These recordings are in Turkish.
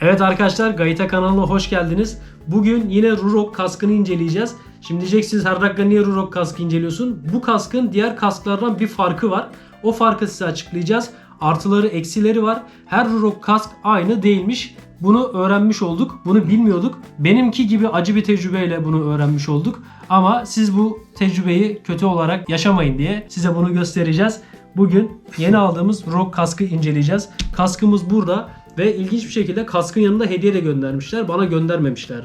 Evet arkadaşlar Gayita kanalına hoş geldiniz. Bugün yine Rurok kaskını inceleyeceğiz. Şimdi diyeceksiniz her dakika niye Rurok kaskı inceliyorsun? Bu kaskın diğer kasklardan bir farkı var. O farkı size açıklayacağız. Artıları eksileri var. Her Rurok kask aynı değilmiş. Bunu öğrenmiş olduk. Bunu bilmiyorduk. Benimki gibi acı bir tecrübeyle bunu öğrenmiş olduk. Ama siz bu tecrübeyi kötü olarak yaşamayın diye size bunu göstereceğiz. Bugün yeni aldığımız Rock kaskı inceleyeceğiz. Kaskımız burada ve ilginç bir şekilde kaskın yanında hediye de göndermişler. Bana göndermemişler.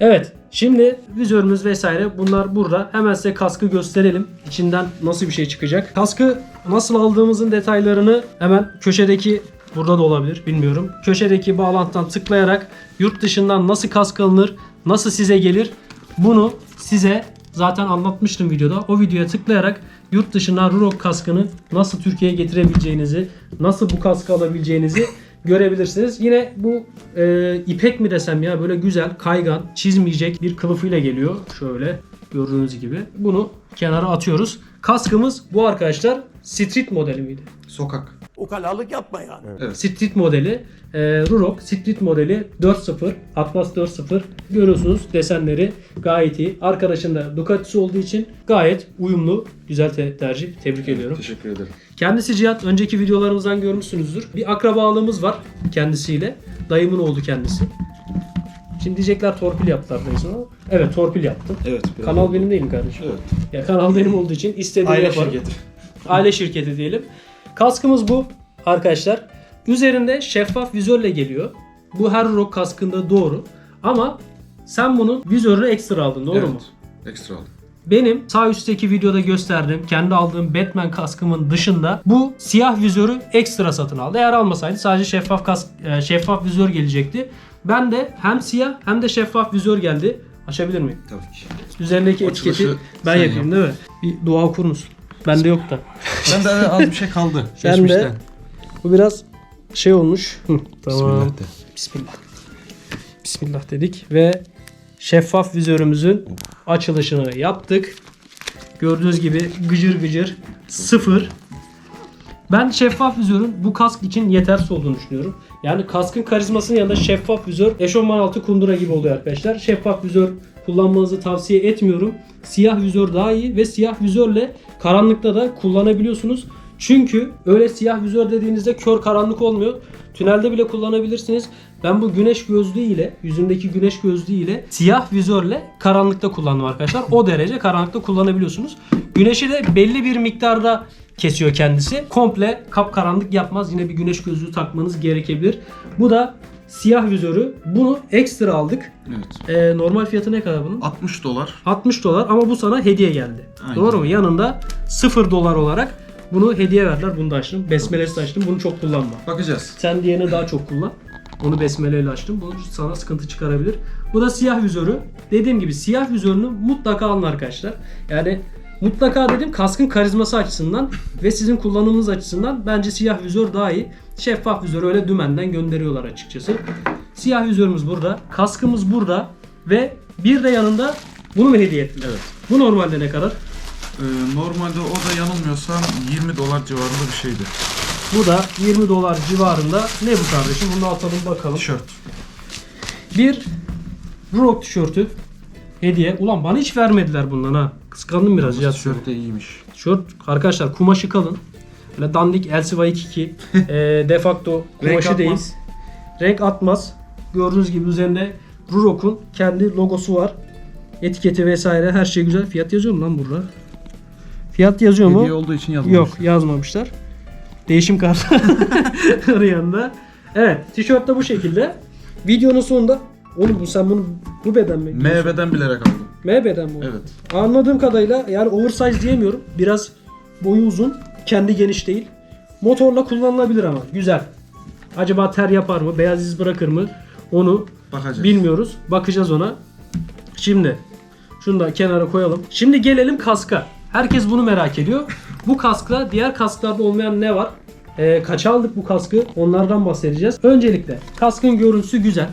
Evet. Şimdi vizörümüz vesaire bunlar burada. Hemen size kaskı gösterelim. İçinden nasıl bir şey çıkacak. Kaskı nasıl aldığımızın detaylarını hemen köşedeki burada da olabilir bilmiyorum. Köşedeki bağlantıdan tıklayarak yurt dışından nasıl kask alınır, nasıl size gelir bunu size zaten anlatmıştım videoda. O videoya tıklayarak yurt dışından Rurok kaskını nasıl Türkiye'ye getirebileceğinizi, nasıl bu kaskı alabileceğinizi görebilirsiniz. Yine bu e, ipek mi desem ya böyle güzel, kaygan, çizmeyecek bir kılıfıyla geliyor. Şöyle gördüğünüz gibi. Bunu kenara atıyoruz. Kaskımız bu arkadaşlar street modeli miydi? Sokak. Ukalalık yapma yani. Street modeli. E, Rurok Street modeli 4.0 Atlas 4.0 görüyorsunuz desenleri gayet iyi. Arkadaşın da Ducati'si olduğu için gayet uyumlu. Güzel te- tercih. Tebrik ediyorum. Teşekkür ederim. Kendisi Cihat önceki videolarımızdan görmüşsünüzdür. Bir akrabalığımız var kendisiyle. Dayımın oğlu kendisi. Şimdi diyecekler torpil yaptılar dayısına. Evet torpil yaptım. Evet. biraz Kanal oldu. benim değil mi kardeşim? Evet. Ya kanal benim olduğu için istediğimi Aile yaparım. şirketi. Aile şirketi diyelim. Kaskımız bu arkadaşlar. Üzerinde şeffaf vizörle geliyor. Bu her rock kaskında doğru. Ama sen bunun vizörünü ekstra aldın doğru evet. mu? Ekstra aldım. Benim sağ üstteki videoda gösterdiğim kendi aldığım Batman kaskımın dışında bu siyah vizörü ekstra satın aldı. Eğer almasaydı sadece şeffaf kask e, şeffaf vizör gelecekti. Ben de hem siyah hem de şeffaf vizör geldi. Açabilir miyim? Tabii ki. Üzerindeki Açılışı etiketi ben yapayım değil mi? Bir dua okur musun? Bende yok da. Ben de az bir şey kaldı. Ben de- Geçmişten. Bu biraz şey olmuş. Hı, tamam. Bismillah de. Bismillah. Bismillah dedik ve şeffaf vizörümüzün açılışını yaptık. Gördüğünüz gibi gıcır gıcır sıfır. Ben şeffaf vizörün bu kask için yetersiz olduğunu düşünüyorum. Yani kaskın karizmasının yanında şeffaf vizör eşofman altı kundura gibi oluyor arkadaşlar. Şeffaf vizör kullanmanızı tavsiye etmiyorum. Siyah vizör daha iyi ve siyah vizörle karanlıkta da kullanabiliyorsunuz. Çünkü öyle siyah vizör dediğinizde kör karanlık olmuyor. Tünelde bile kullanabilirsiniz. Ben bu güneş gözlüğü ile, yüzümdeki güneş gözlüğü ile siyah vizörle karanlıkta kullandım arkadaşlar. O derece karanlıkta kullanabiliyorsunuz. Güneşi de belli bir miktarda kesiyor kendisi. Komple kapkaranlık yapmaz. Yine bir güneş gözlüğü takmanız gerekebilir. Bu da siyah vizörü. Bunu ekstra aldık. Evet. Ee, normal fiyatı ne kadar bunun? 60 dolar. 60 dolar ama bu sana hediye geldi. Aynen. Doğru mu? Yanında 0 dolar olarak bunu hediye verdiler. Bunu da açtım. Besmelesi açtım. Bunu çok kullanma. Bakacağız. Sen diğerini daha çok kullan. Onu besmeleyle açtım. Bu sana sıkıntı çıkarabilir. Bu da siyah vizörü. Dediğim gibi siyah vizörünü mutlaka alın arkadaşlar. Yani mutlaka dedim kaskın karizması açısından ve sizin kullanımınız açısından bence siyah vizör daha iyi. Şeffaf vizörü öyle dümenden gönderiyorlar açıkçası. Siyah vizörümüz burada. Kaskımız burada. Ve bir de yanında bunu mu hediye ettiler? Evet. Bu normalde ne kadar? Ee, normalde o da yanılmıyorsam 20 dolar civarında bir şeydi. Bu da 20 dolar civarında. Ne bu kardeşim? Bunu atalım bakalım. Tişört. Bir Rock tişörtü hediye. Ulan bana hiç vermediler bundan ha. Kıskandım biraz ya. Tişört de iyiymiş. Tişört arkadaşlar kumaşı kalın. Böyle dandik LCY22 e, defakto kumaşı Renk değil. atmaz. Renk atmaz. Gördüğünüz gibi üzerinde Rurok'un kendi logosu var. Etiketi vesaire her şey güzel. Fiyat yazıyor mu lan burada? Fiyat yazıyor mu? Hediye olduğu için yazmamış. Yok yazmamışlar. Değişim kartı var yanında. Evet tişört de bu şekilde. Videonun sonunda Oğlum bu sen bunu bu beden mi? MV'den bilerek aldım. M beden mi? Evet. Anladığım kadarıyla yani oversize diyemiyorum. Biraz boyu uzun. Kendi geniş değil. Motorla kullanılabilir ama. Güzel. Acaba ter yapar mı? Beyaz iz bırakır mı? Onu Bakacağız. Bilmiyoruz. Bakacağız ona. Şimdi şunu da kenara koyalım. Şimdi gelelim kaska. Herkes bunu merak ediyor. Bu kaskla diğer kasklarda olmayan ne var? Ee, kaça aldık bu kaskı? Onlardan bahsedeceğiz. Öncelikle kaskın görüntüsü güzel.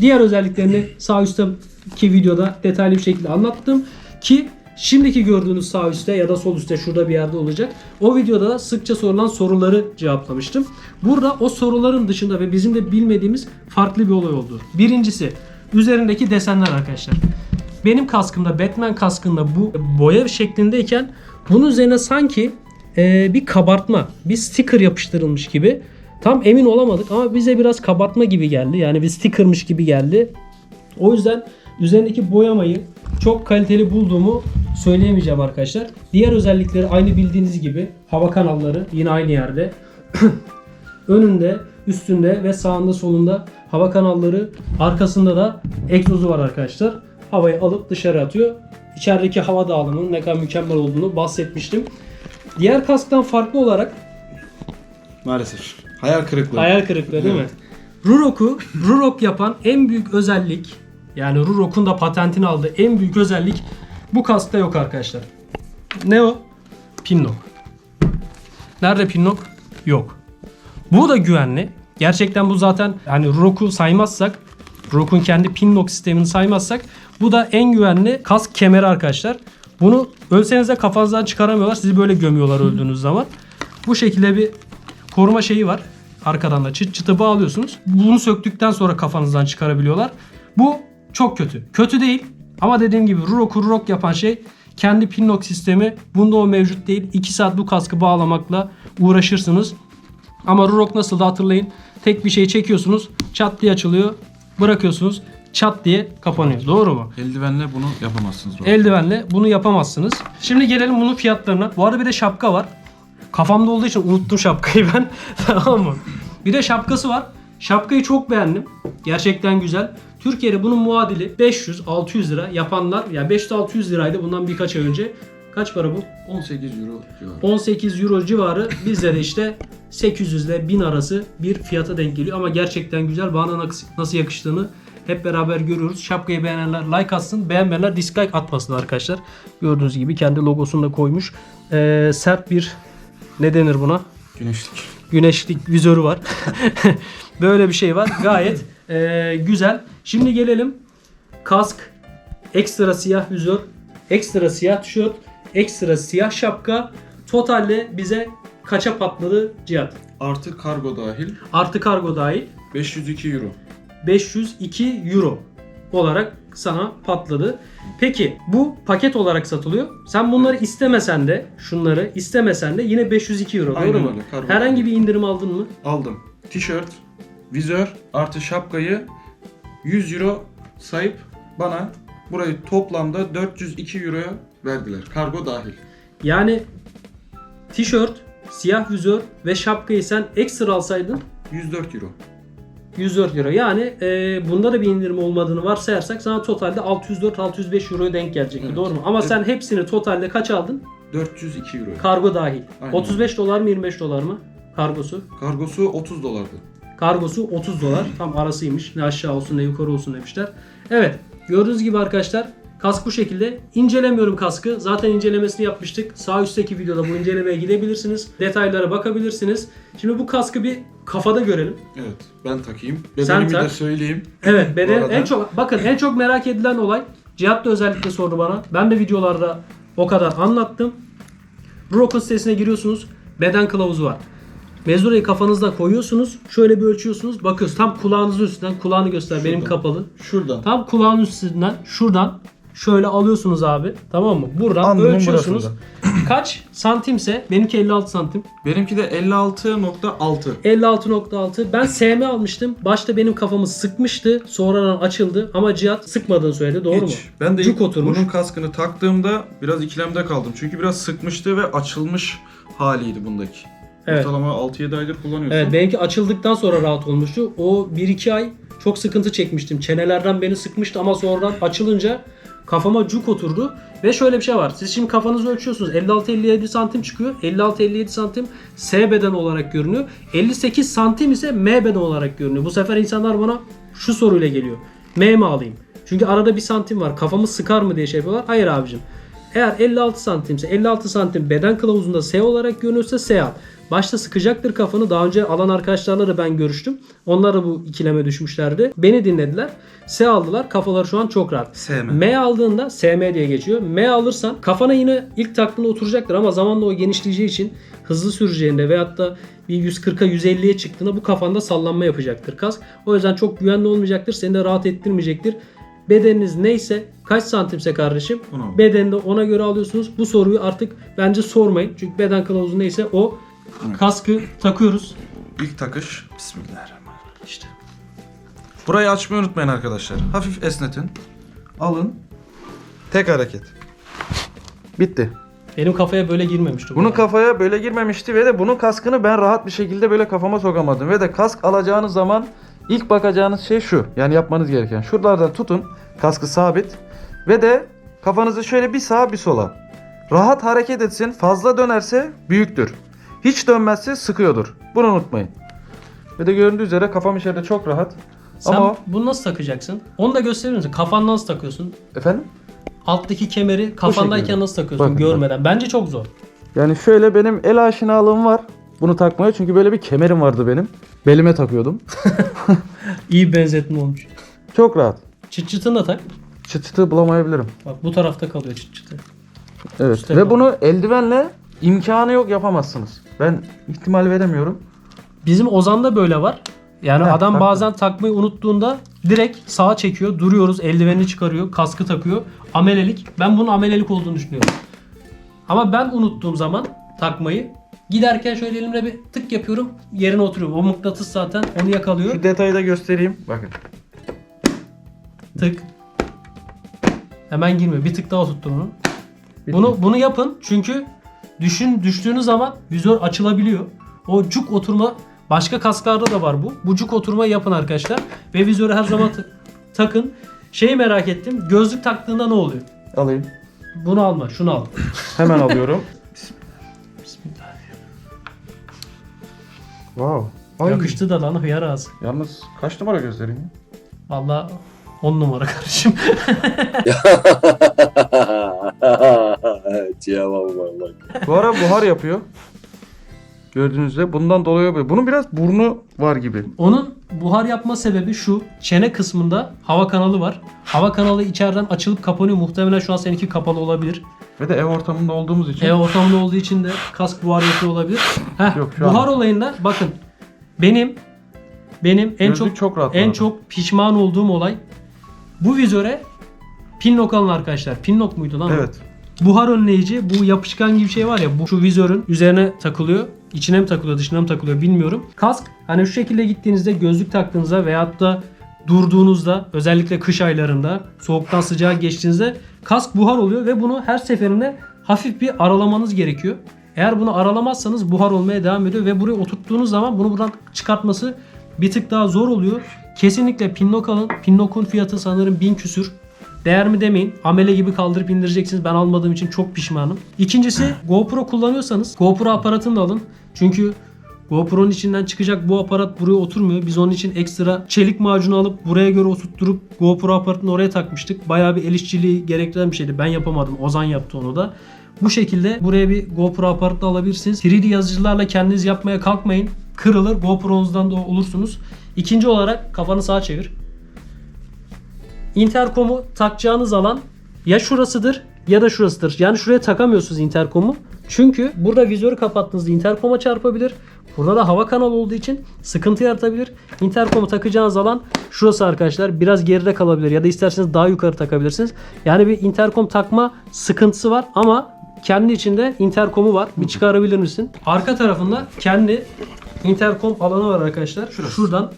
Diğer özelliklerini sağ üstteki videoda detaylı bir şekilde anlattım. Ki Şimdiki gördüğünüz sağ üstte ya da sol üstte şurada bir yerde olacak. O videoda da sıkça sorulan soruları cevaplamıştım. Burada o soruların dışında ve bizim de bilmediğimiz farklı bir olay oldu. Birincisi üzerindeki desenler arkadaşlar. Benim kaskımda Batman kaskında bu boya şeklindeyken bunun üzerine sanki e, bir kabartma, bir sticker yapıştırılmış gibi. Tam emin olamadık ama bize biraz kabartma gibi geldi. Yani bir stickermış gibi geldi. O yüzden üzerindeki boyamayı çok kaliteli bulduğumu söyleyemeyeceğim arkadaşlar. Diğer özellikleri aynı bildiğiniz gibi hava kanalları yine aynı yerde. Önünde, üstünde ve sağında solunda hava kanalları, arkasında da egzozu var arkadaşlar. Havayı alıp dışarı atıyor. İçerideki hava dağılımının ne kadar mükemmel olduğunu bahsetmiştim. Diğer kasktan farklı olarak Maalesef. Hayal kırıklığı. Hayal kırıklığı değil mi? Rurok'u Rurok yapan en büyük özellik yani Rurok'un da patentini aldığı en büyük özellik bu kaskta yok arkadaşlar. Ne o? Pinlock. Nerede Pinlock? Yok. Bu da güvenli. Gerçekten bu zaten hani Rurok'u saymazsak Rurok'un kendi Pinlock sistemini saymazsak bu da en güvenli kask kemeri arkadaşlar. Bunu ölseniz de kafanızdan çıkaramıyorlar. Sizi böyle gömüyorlar öldüğünüz zaman. Bu şekilde bir koruma şeyi var. Arkadan da çıt çıtı bağlıyorsunuz. Bunu söktükten sonra kafanızdan çıkarabiliyorlar. Bu çok kötü. Kötü değil ama dediğim gibi Rurok'u Rurok yapan şey kendi pinlock sistemi. Bunda o mevcut değil. 2 saat bu kaskı bağlamakla uğraşırsınız. Ama Rurok nasıl da hatırlayın. Tek bir şey çekiyorsunuz. Çat diye açılıyor. Bırakıyorsunuz. Çat diye kapanıyor. Doğru mu? Eldivenle bunu yapamazsınız. Robert. Eldivenle bunu yapamazsınız. Şimdi gelelim bunun fiyatlarına. Bu arada bir de şapka var. Kafamda olduğu için unuttum şapkayı ben. tamam mı? Bir de şapkası var. Şapkayı çok beğendim. Gerçekten güzel. Türkiye'de bunun muadili 500-600 lira yapanlar. Ya yani 500-600 liraydı bundan birkaç ay önce. Kaç para bu? 18 euro civarı. 18 euro civarı bizde de işte 800 ile 1000 arası bir fiyata denk geliyor ama gerçekten güzel. Bana nasıl- nasıl yakıştığını hep beraber görüyoruz. Şapkayı beğenenler like atsın, beğenmeyenler dislike atmasın arkadaşlar. Gördüğünüz gibi kendi logosunu da koymuş. Ee, sert bir ne denir buna? Güneşlik. güneşlik vizörü var. Böyle bir şey var. Gayet e, güzel. Şimdi gelelim kask, ekstra siyah vizör, ekstra siyah tişört, ekstra siyah şapka. Totalde bize kaça patladı Cihat? Artı kargo dahil Artı kargo dahil 502 euro. 502 euro olarak sana patladı. Peki bu paket olarak satılıyor. Sen bunları istemesen de şunları istemesen de yine 502 euro Aynen doğru mu? öyle. Herhangi bir indirim aldın mı? Aldım. Tişört, vizör artı şapkayı 100 euro sayıp bana burayı toplamda 402 euroya verdiler. Kargo dahil. Yani tişört, siyah vizör ve şapkayı sen ekstra alsaydın 104 euro. 104 euro. Yani e, bunda da bir indirim olmadığını varsayarsak sana totalde 604-605 euroya denk gelecekti. Evet. Doğru mu? Ama Evet. sen hepsini totalde kaç aldın? 402 euro. Kargo dahil. Aynen. 35 dolar mı 25 dolar mı? Kargosu. Kargosu 30 dolardı. Kargosu 30 dolar. Tam arasıymış. Ne aşağı olsun ne yukarı olsun demişler. Evet. Gördüğünüz gibi arkadaşlar kask bu şekilde. İncelemiyorum kaskı. Zaten incelemesini yapmıştık. Sağ üstteki videoda bu incelemeye gidebilirsiniz. Detaylara bakabilirsiniz. Şimdi bu kaskı bir kafada görelim. Evet. Ben takayım. Sen Bedenimi de tak. söyleyeyim. Evet beden en çok bakın en çok merak edilen olay Cihat da özellikle sordu bana. Ben de videolarda o kadar anlattım. Rokun sitesine giriyorsunuz. Beden kılavuzu var. Mezurayı kafanızda koyuyorsunuz. Şöyle bir ölçüyorsunuz. Bakıyorsunuz tam kulağınızın üstünden kulağını göster benim Şuradan. kapalı. Şuradan. Tam kulağın üstünden şuradan şöyle alıyorsunuz abi. Tamam mı? Buradan Alnımın ölçüyorsunuz. Kaç santimse benimki 56 santim. Benimki de 56.6. 56.6. Ben SM almıştım. Başta benim kafamı sıkmıştı. Sonradan açıldı. Ama Cihat sıkmadığını söyledi. Doğru mu? Hiç. Ben de Cuk ilk oturmuş. bunun kaskını taktığımda biraz ikilemde kaldım. Çünkü biraz sıkmıştı ve açılmış haliydi bundaki. Evet. Ortalama 6-7 aydır kullanıyorsun. Evet benimki açıldıktan sonra rahat olmuştu. O 1-2 ay çok sıkıntı çekmiştim. Çenelerden beni sıkmıştı ama sonradan açılınca kafama cuk oturdu. Ve şöyle bir şey var. Siz şimdi kafanızı ölçüyorsunuz. 56-57 santim çıkıyor. 56-57 santim S beden olarak görünüyor. 58 santim ise M beden olarak görünüyor. Bu sefer insanlar bana şu soruyla geliyor. M mi alayım? Çünkü arada bir santim var. Kafamı sıkar mı diye şey yapıyorlar. Hayır abicim. Eğer 56 santimse 56 santim beden kılavuzunda S olarak görünüyorsa S al. Başta sıkacaktır kafanı. Daha önce alan arkadaşlarla da ben görüştüm. Onlar da bu ikileme düşmüşlerdi. Beni dinlediler. S aldılar. Kafaları şu an çok rahat. SM. M aldığında SM diye geçiyor. M alırsan kafana yine ilk taktığında oturacaktır ama zamanla o genişleyeceği için hızlı süreceğinde veyahut da bir 140'a 150'ye çıktığında bu kafanda sallanma yapacaktır kask. O yüzden çok güvenli olmayacaktır. Seni de rahat ettirmeyecektir. Bedeniniz neyse kaç santimse kardeşim Onu al. bedenini de ona göre alıyorsunuz. Bu soruyu artık bence sormayın. Çünkü beden kılavuzu neyse o kaskı takıyoruz. İlk takış. Bismillahirrahmanirrahim. İşte Burayı açmayı unutmayın arkadaşlar. Hafif esnetin. Alın. Tek hareket. Bitti. benim kafaya böyle girmemişti. bu Bunun arada. kafaya böyle girmemişti ve de bunun kaskını ben rahat bir şekilde böyle kafama sokamadım. Ve de kask alacağınız zaman ilk bakacağınız şey şu. Yani yapmanız gereken. Şuralardan tutun. Kaskı sabit. Ve de kafanızı şöyle bir sağa bir sola. Rahat hareket etsin. Fazla dönerse büyüktür. Hiç dönmezse sıkıyordur. Bunu unutmayın. Ve de göründüğü üzere kafam içeride çok rahat. Sen Ama bunu nasıl takacaksın? Onu da gösterir misin? Kafandan nasıl takıyorsun? efendim? Alttaki kemeri kafandayken şekilde. nasıl takıyorsun Bakın, görmeden? Bence çok zor. Yani şöyle benim el aşinalığım var. Bunu takmaya çünkü böyle bir kemerim vardı benim. Belime takıyordum. İyi benzetme olmuş. Çok rahat. Çıt çıtını da tak. Çıt çıtı bulamayabilirim. Bak bu tarafta kalıyor çıt çıtı. Evet. İşte Ve bu. bunu eldivenle imkanı yok yapamazsınız. Ben ihtimal veremiyorum. Bizim Ozan'da böyle var. Yani Heh, adam taktım. bazen takmayı unuttuğunda direkt sağa çekiyor. Duruyoruz. Eldivenini çıkarıyor. Kaskı takıyor. Amelelik. Ben bunun amelelik olduğunu düşünüyorum. Ama ben unuttuğum zaman takmayı giderken şöyle elimle bir tık yapıyorum. Yerine oturuyor. O mıknatıs zaten onu yakalıyor. Şu detayı da göstereyim. Bakın. Tık. Hemen girmiyor. Bir tık daha tuttum onu. Bunu bunu yapın çünkü düşün düştüğünüz zaman vizör açılabiliyor. O cuk oturma başka kasklarda da var bu. Bu cuk oturmayı yapın arkadaşlar ve vizörü her zaman ta- takın. Şeyi merak ettim. Gözlük taktığında ne oluyor? Alayım. Bunu alma, şunu al. Hemen alıyorum. Wow. Ay. Yakıştı da lan hıyar ağzı. Yalnız kaç numara gözlerin ya? Valla 10 numara kardeşim. Cevabı var bak. Bu ara buhar yapıyor. Gördüğünüz üzere bundan dolayı yapıyor. Bunun biraz burnu var gibi. Onun buhar yapma sebebi şu. Çene kısmında hava kanalı var. Hava kanalı içeriden açılıp kapanıyor. Muhtemelen şu an seninki kapalı olabilir. Ve de ev ortamında olduğumuz için. Ev ortamında olduğu için de kask buhar yapıyor olabilir. Heh, Yok, şu an- buhar olayında bakın benim benim en Gözlük çok, çok rahat bu en arada. çok pişman olduğum olay bu vizöre pinlock alın arkadaşlar. Pinlock muydu lan? Evet. Buhar önleyici bu yapışkan gibi şey var ya bu şu vizörün üzerine takılıyor. İçine mi takılıyor dışına mı takılıyor bilmiyorum. Kask hani şu şekilde gittiğinizde gözlük taktığınızda veyahut da durduğunuzda özellikle kış aylarında soğuktan sıcağa geçtiğinizde kask buhar oluyor ve bunu her seferinde hafif bir aralamanız gerekiyor. Eğer bunu aralamazsanız buhar olmaya devam ediyor ve buraya oturttuğunuz zaman bunu buradan çıkartması bir tık daha zor oluyor. Kesinlikle Pinlock alın. Pinlock'un fiyatı sanırım 1000 küsür. Değer mi demeyin. Amele gibi kaldırıp indireceksiniz. Ben almadığım için çok pişmanım. İkincisi GoPro kullanıyorsanız GoPro aparatını da alın. Çünkü GoPro'nun içinden çıkacak bu aparat buraya oturmuyor. Biz onun için ekstra çelik macunu alıp buraya göre oturtturup GoPro aparatını oraya takmıştık. Bayağı bir el işçiliği gerektiren bir şeydi. Ben yapamadım. Ozan yaptı onu da. Bu şekilde buraya bir GoPro aparatı alabilirsiniz. 3D yazıcılarla kendiniz yapmaya kalkmayın. Kırılır. GoPro'nuzdan da olursunuz. İkinci olarak kafanı sağa çevir. Intercom'u takacağınız alan ya şurasıdır ya da şurasıdır. Yani şuraya takamıyorsunuz intercom'u. Çünkü burada vizörü kapattığınızda intercom'a çarpabilir. Burada da hava kanalı olduğu için sıkıntı yaratabilir. Intercom'u takacağınız alan şurası arkadaşlar. Biraz geride kalabilir ya da isterseniz daha yukarı takabilirsiniz. Yani bir intercom takma sıkıntısı var ama kendi içinde intercom'u var. Bir çıkarabilir misin? Arka tarafında kendi intercom alanı var arkadaşlar. Şuradan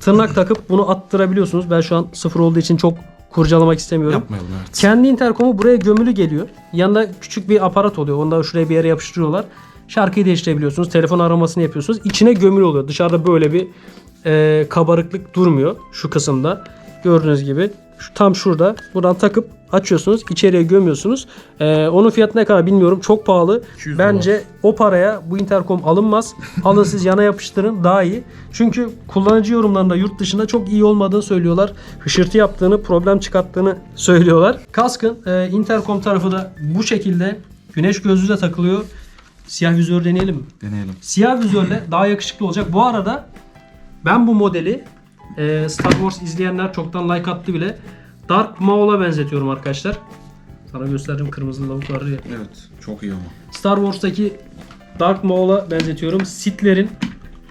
tırnak takıp bunu attırabiliyorsunuz. Ben şu an sıfır olduğu için çok kurcalamak istemiyorum. Yapmayalım evet. Kendi interkomu buraya gömülü geliyor. Yanında küçük bir aparat oluyor. Onu da şuraya bir yere yapıştırıyorlar. Şarkıyı değiştirebiliyorsunuz. Telefon aramasını yapıyorsunuz. İçine gömülü oluyor. Dışarıda böyle bir e, kabarıklık durmuyor şu kısımda. Gördüğünüz gibi şu, tam şurada. Buradan takıp açıyorsunuz. içeriye gömüyorsunuz. E, onun fiyatı ne kadar bilmiyorum. Çok pahalı. 200 Bence o paraya bu interkom alınmaz. Alın siz yana yapıştırın daha iyi. Çünkü kullanıcı yorumlarında yurt dışında çok iyi olmadığını söylüyorlar. Hışırtı yaptığını, problem çıkarttığını söylüyorlar. Kaskın e, interkom tarafı da bu şekilde güneş gözlüğü de takılıyor. Siyah vizör deneyelim mi? Deneyelim. Siyah vizörle daha yakışıklı olacak. Bu arada ben bu modeli e, Star Wars izleyenler çoktan like attı bile. Dark Maul'a benzetiyorum arkadaşlar. Sana gösterdiğim kırmızı lavuk var ya. Evet. Çok iyi ama. Star Wars'taki Dark Maul'a benzetiyorum. Sith'lerin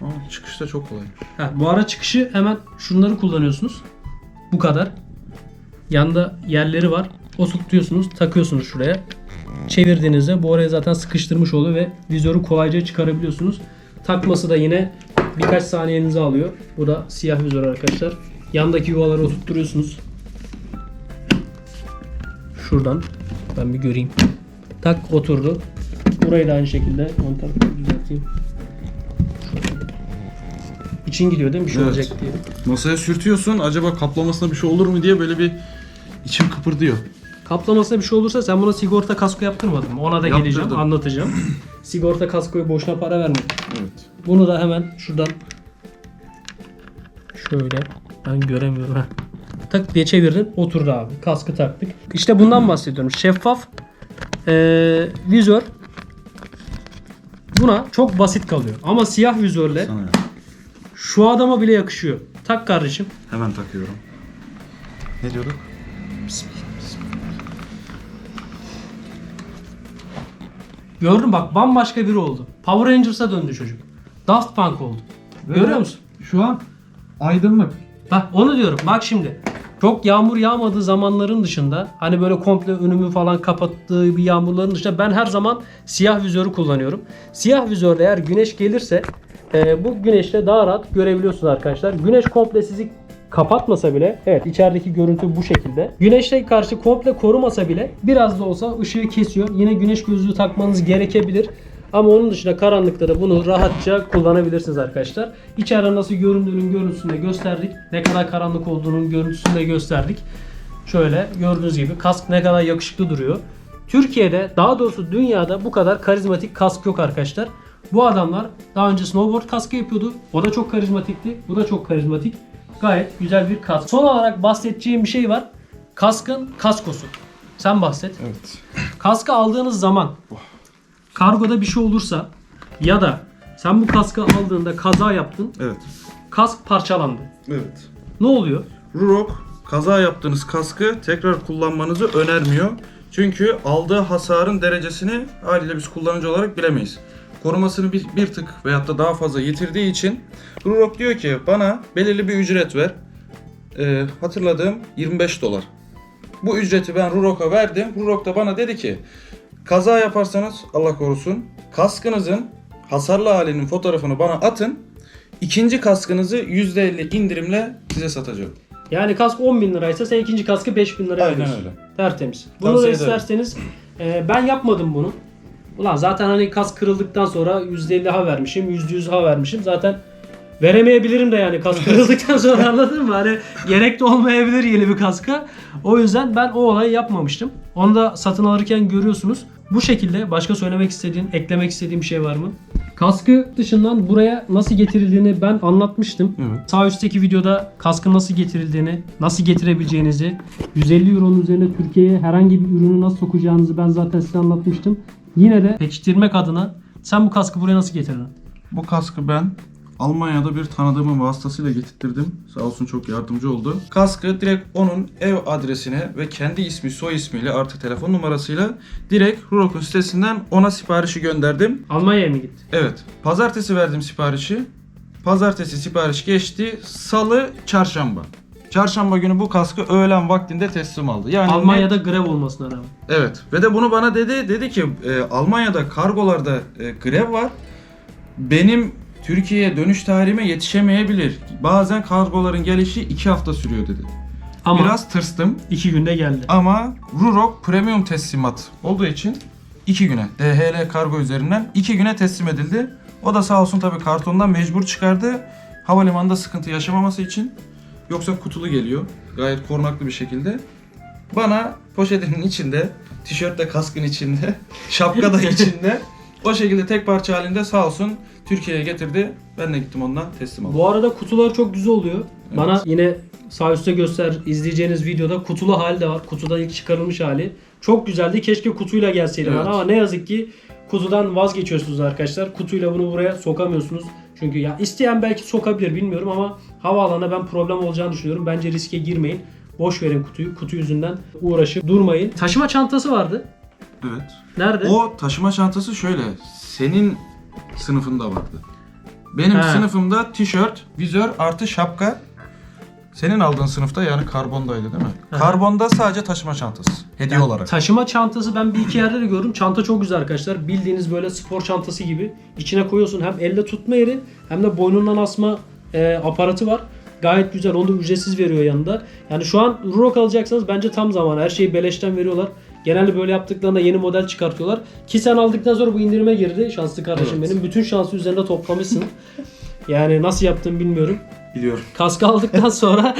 Ama çıkış da çok kolay. Ha, bu ara çıkışı hemen şunları kullanıyorsunuz. Bu kadar. Yanda yerleri var. O tutuyorsunuz, takıyorsunuz şuraya. Çevirdiğinizde bu oraya zaten sıkıştırmış oluyor ve vizörü kolayca çıkarabiliyorsunuz. Takması da yine birkaç saniyenizi alıyor. Bu da siyah vizör arkadaşlar. Yandaki yuvaları oturtturuyorsunuz. Şuradan ben bir göreyim. Tak oturdu. Burayı da aynı şekilde montaj düzelteyim. İçin gidiyor değil mi? Bir şey Evet. olacak diye. Masaya sürtüyorsun. Acaba kaplamasına bir şey olur mu diye böyle bir içim kıpırdıyor. Kaplamasına bir şey olursa sen buna sigorta kasko yaptırmadın mı? Ona da geleceğim, Yaptırdım. anlatacağım. sigorta kaskoyu boşuna para verme. Evet. Bunu da hemen şuradan şöyle ben göremiyorum. ha. Tak diye çevirdin oturdu abi. Kaskı taktık. İşte bundan bahsediyorum. Şeffaf eee, vizör buna çok basit kalıyor. Ama siyah vizörle Sana ya. şu adama bile yakışıyor. Tak kardeşim. Hemen takıyorum. Ne diyorduk? Gördün bak bambaşka biri oldu. Power Rangers'a döndü çocuk. Daft Punk oldu. Görüyor musun? Şu an aydınlık. Bak onu diyorum. Bak şimdi. Çok yağmur yağmadığı zamanların dışında hani böyle komple önümü falan kapattığı bir yağmurların dışında ben her zaman siyah vizörü kullanıyorum. Siyah vizörde eğer güneş gelirse e, bu güneşle daha rahat görebiliyorsunuz arkadaşlar. Güneş komple sizi kapatmasa bile evet içerideki görüntü bu şekilde. Güneşe karşı komple korumasa bile biraz da olsa ışığı kesiyor. Yine güneş gözlüğü takmanız gerekebilir. Ama onun dışında karanlıkta da bunu rahatça kullanabilirsiniz arkadaşlar. İçeride nasıl göründüğünün görüntüsünü de gösterdik. Ne kadar karanlık olduğunun görüntüsünü de gösterdik. Şöyle gördüğünüz gibi kask ne kadar yakışıklı duruyor. Türkiye'de daha doğrusu dünyada bu kadar karizmatik kask yok arkadaşlar. Bu adamlar daha önce snowboard kaskı yapıyordu. O da çok karizmatikti. Bu da çok karizmatik. Gayet güzel bir kask. Son olarak bahsedeceğim bir şey var. Kaskın kaskosu. Sen bahset. Evet. Kaskı aldığınız zaman kargoda bir şey olursa ya da sen bu kaskı aldığında kaza yaptın. Evet. Kask parçalandı. Evet. Ne oluyor? Rurok kaza yaptığınız kaskı tekrar kullanmanızı önermiyor. Çünkü aldığı hasarın derecesini haliyle biz kullanıcı olarak bilemeyiz. Korumasını bir, bir tık veyahut da daha fazla yitirdiği için Rurok diyor ki bana belirli bir ücret ver. Ee, hatırladığım 25 dolar. Bu ücreti ben Rurok'a verdim. Rurok da bana dedi ki kaza yaparsanız Allah korusun kaskınızın hasarlı halinin fotoğrafını bana atın. İkinci kaskınızı %50 indirimle size satacağım. Yani kask 10 bin liraysa sen ikinci kaskı 5 bin liraya Aynen öyle. Tertemiz. Bunu Tavsiye da ederim. isterseniz e, ben yapmadım bunu. Ulan zaten hani kask kırıldıktan sonra %50 ha vermişim, %100 ha vermişim. Zaten veremeyebilirim de yani kask kırıldıktan sonra anladın mı? Hani gerek de olmayabilir yeni bir kaska. O yüzden ben o olayı yapmamıştım. Onu da satın alırken görüyorsunuz. Bu şekilde başka söylemek istediğin, eklemek istediğin bir şey var mı? Kaskı dışından buraya nasıl getirildiğini ben anlatmıştım. Evet. Sağ üstteki videoda kaskın nasıl getirildiğini, nasıl getirebileceğinizi, 150 euronun üzerine Türkiye'ye herhangi bir ürünü nasıl sokacağınızı ben zaten size anlatmıştım. Yine de pekiştirmek adına sen bu kaskı buraya nasıl getirdin? Bu kaskı ben Almanya'da bir tanıdığımın vasıtasıyla getirttirdim. Sağ olsun çok yardımcı oldu. Kaskı direkt onun ev adresine ve kendi ismi soy ismiyle artı telefon numarasıyla direkt Rurok'un sitesinden ona siparişi gönderdim. Almanya'ya mı gitti? Evet. Pazartesi verdim siparişi. Pazartesi sipariş geçti. Salı, çarşamba. Çarşamba günü bu kaskı öğlen vaktinde teslim aldı. Yani Almanya'da grev olmasına rağmen. Evet. Ve de bunu bana dedi. Dedi ki e, Almanya'da kargolarda e, grev var. Benim Türkiye'ye dönüş tarihime yetişemeyebilir. Bazen kargoların gelişi iki hafta sürüyor dedi. Ama Biraz tırstım iki günde geldi. ama Rurok premium teslimat olduğu için iki güne DHL kargo üzerinden iki güne teslim edildi. O da sağ olsun tabii kartondan mecbur çıkardı. Havalimanında sıkıntı yaşamaması için. Yoksa kutulu geliyor. Gayet korunaklı bir şekilde. Bana poşetinin içinde, tişört de kaskın içinde, şapka da içinde. O şekilde tek parça halinde sağ olsun Türkiye'ye getirdi. Ben de gittim ondan teslim aldım. Bu arada kutular çok güzel oluyor. Bana yine sağ üstte göster izleyeceğiniz videoda kutulu hali de var. Kutuda ilk çıkarılmış hali. Çok güzeldi. Keşke kutuyla gelseydi Evet. bana ama ne yazık ki kutudan vazgeçiyorsunuz arkadaşlar. Kutuyla bunu buraya sokamıyorsunuz. Çünkü ya isteyen belki sokabilir bilmiyorum ama havaalanına ben problem olacağını düşünüyorum. Bence riske girmeyin. Boş verin kutuyu. Kutu yüzünden uğraşıp durmayın. Taşıma çantası vardı. Evet. Nerede? O taşıma çantası şöyle. Senin sınıfında vardı. Benim He. sınıfımda tişört, vizör artı şapka. Senin aldığın sınıfta yani karbondaydı değil mi? Hı. Karbonda sadece taşıma çantası. Hediye olarak. Taşıma çantası ben bir iki yerde de gördüm. Çanta çok güzel arkadaşlar. Bildiğiniz böyle spor çantası gibi. İçine koyuyorsun hem elle tutma yeri hem de boynundan asma e, aparatı var. Gayet güzel. Onu da ücretsiz veriyor yanında. Yani şu an Rurok alacaksanız bence tam zaman. Her şeyi beleşten veriyorlar. Genelde böyle yaptıklarında yeni model çıkartıyorlar. Ki sen aldıktan sonra bu indirime girdi. Şanslı kardeşim Evet. benim. Bütün şansı üzerinde toplamışsın. yani nasıl yaptın bilmiyorum. Biliyorum. Kaskı aldıktan sonra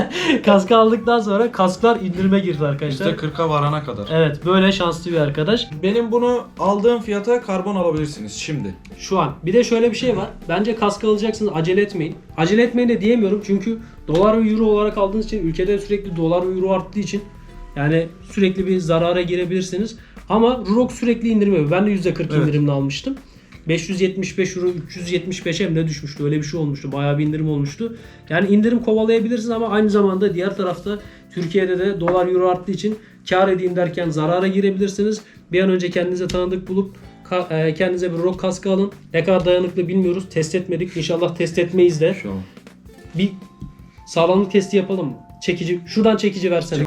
kaskı aldıktan sonra kasklar indirime girdi arkadaşlar. %40'a varana kadar. Evet böyle şanslı bir arkadaş. Benim bunu aldığım fiyata karbon alabilirsiniz şimdi. Şu an. Bir de şöyle bir şey var. Bence kask alacaksınız acele etmeyin. Acele etmeyin de diyemiyorum çünkü dolar ve euro olarak aldığınız için ülkede sürekli dolar ve euro arttığı için yani sürekli bir zarara girebilirsiniz. Ama Rurok sürekli indirim yapıyor. Ben de %40 Evet. indirimle almıştım. 575 euro 375'e mi ne düşmüştü? Öyle bir şey olmuştu. Bayağı bir indirim olmuştu. Yani indirim kovalayabilirsiniz ama aynı zamanda diğer tarafta Türkiye'de de dolar euro arttığı için kar edeyim derken zarara girebilirsiniz. Bir an önce kendinize tanıdık bulup e, kendinize bir rock kaskı alın. Ne kadar dayanıklı bilmiyoruz. Test etmedik. İnşallah test etmeyiz de. Şu an. Bir sağlamlık testi yapalım mı? Çekici. Şuradan çekici versene.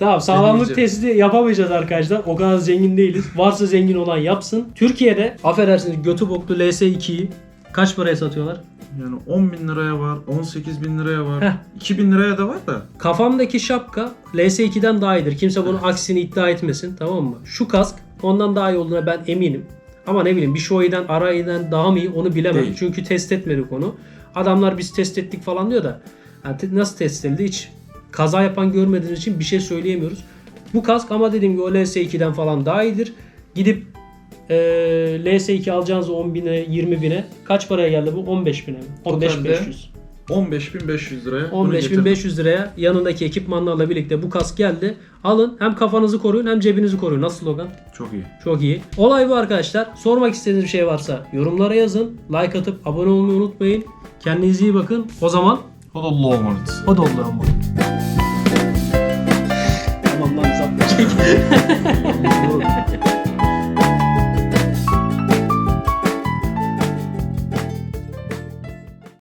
Tamam sağlamlık testi yapamayacağız arkadaşlar. O kadar zengin değiliz. Varsa zengin olan yapsın. Türkiye'de affedersiniz götü boklu LS2'yi kaç paraya satıyorlar? Yani 10 bin liraya var, 18 bin liraya var, Heh. 2 bin liraya da var da. Kafamdaki şapka LS2'den daha iyidir. Kimse bunun aksini iddia etmesin tamam mı? Şu kask ondan daha iyi olduğuna ben eminim. Ama ne bileyim bir Shoei'den Arai'den daha mı iyi onu bilemem. Değil. Çünkü test etmedik onu. Adamlar biz test ettik falan diyor da yani nasıl test edildi hiç kaza yapan görmediğiniz için bir şey söyleyemiyoruz. Bu kask ama dediğim gibi o LS2'den falan daha iyidir. Gidip e, LS2 alacağınız 10 bine 20 bine kaç paraya geldi bu? 15 bine mi? 15 Totalde 500. 15.500 liraya bunu getirdim. 15.500 liraya yanındaki ekipmanlarla birlikte bu kask geldi. Alın hem kafanızı koruyun hem cebinizi koruyun. Nasıl slogan? Çok iyi. Çok iyi. Olay bu arkadaşlar. Sormak istediğiniz bir şey varsa yorumlara yazın. Like atıp abone olmayı unutmayın. Kendinize iyi bakın. O zaman Podollu Onward. Podollu Onward. Tamam lan uzatmayacak.